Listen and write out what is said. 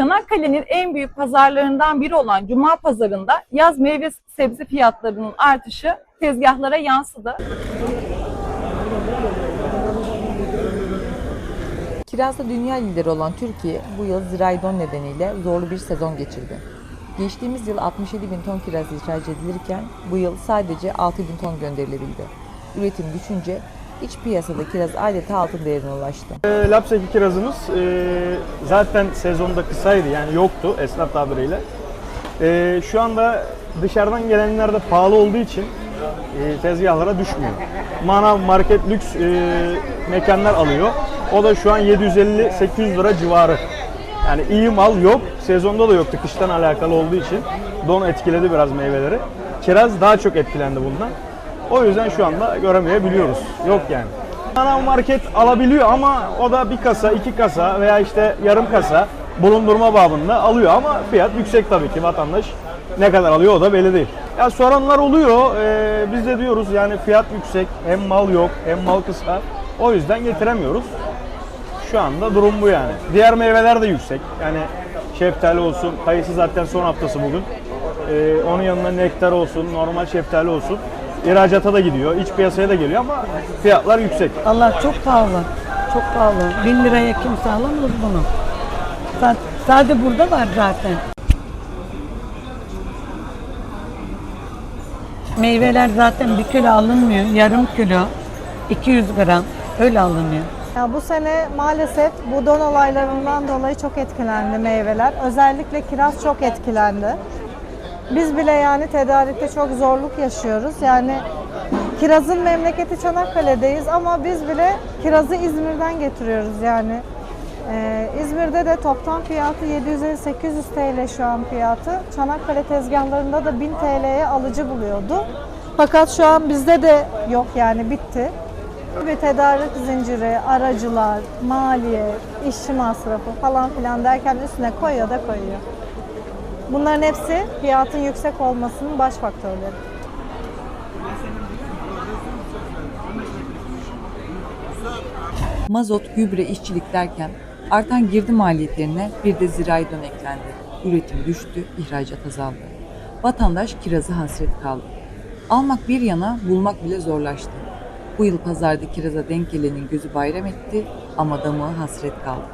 Çanakkale'nin en büyük pazarlarından biri olan Cuma Pazarı'nda yaz meyve sebze fiyatlarının artışı tezgahlara yansıdı. Kirazda dünya lideri olan Türkiye bu yıl ziraydon nedeniyle zorlu bir sezon geçirdi. Geçtiğimiz yıl 67 bin ton kiraz ihraç edilirken bu yıl sadece 6 bin ton gönderilebildi. Üretim düşünce iç piyasada kiraz adeta altın değerine ulaştı. E, Lapseki kirazımız e, zaten sezonda kısaydı yani yoktu esnaf tabiriyle. E, şu anda dışarıdan gelenler de pahalı olduğu için e, tezgahlara düşmüyor. Manav market lüks e, mekanlar alıyor. O da şu an 750-800 lira civarı. Yani iyi mal yok. Sezonda da yoktu kıştan alakalı olduğu için. Don etkiledi biraz meyveleri. Kiraz daha çok etkilendi bundan. O yüzden şu anda göremeyebiliyoruz. Yok yani. Manav market alabiliyor ama o da bir kasa, iki kasa veya işte yarım kasa bulundurma babında alıyor ama fiyat yüksek tabii ki vatandaş ne kadar alıyor o da belli değil. Ya soranlar oluyor. Ee, biz de diyoruz yani fiyat yüksek, hem mal yok, hem mal kısa. O yüzden getiremiyoruz. Şu anda durum bu yani. Diğer meyveler de yüksek. Yani şeftali olsun, kayısı zaten son haftası bugün. Ee, onun yanında nektar olsun, normal şeftali olsun. İhracata da gidiyor, iç piyasaya da geliyor ama fiyatlar yüksek. Allah çok pahalı. Çok pahalı. Bin liraya kimse alamaz bunu. Sa- Sadece burada var zaten. Meyveler zaten bir kilo alınmıyor. Yarım kilo, 200 gram öyle alınıyor. Ya bu sene maalesef bu don olaylarından dolayı çok etkilendi meyveler. Özellikle kiraz çok etkilendi. Biz bile yani tedarikte çok zorluk yaşıyoruz. Yani kirazın memleketi Çanakkale'deyiz ama biz bile kirazı İzmir'den getiriyoruz yani. Ee, İzmir'de de toptan fiyatı 750-800 TL şu an fiyatı. Çanakkale tezgahlarında da 1000 TL'ye alıcı buluyordu. Fakat şu an bizde de yok yani bitti. Bir tedarik zinciri, aracılar, maliye, işçi masrafı falan filan derken üstüne koyuyor da koyuyor. Bunların hepsi fiyatın yüksek olmasının baş faktörleri. Mazot, gübre, işçilik derken artan girdi maliyetlerine bir de ziraydon eklendi. Üretim düştü, ihracat azaldı. Vatandaş kirazı hasret kaldı. Almak bir yana bulmak bile zorlaştı. Bu yıl pazarda kiraza denk gelenin gözü bayram etti ama damağı hasret kaldı.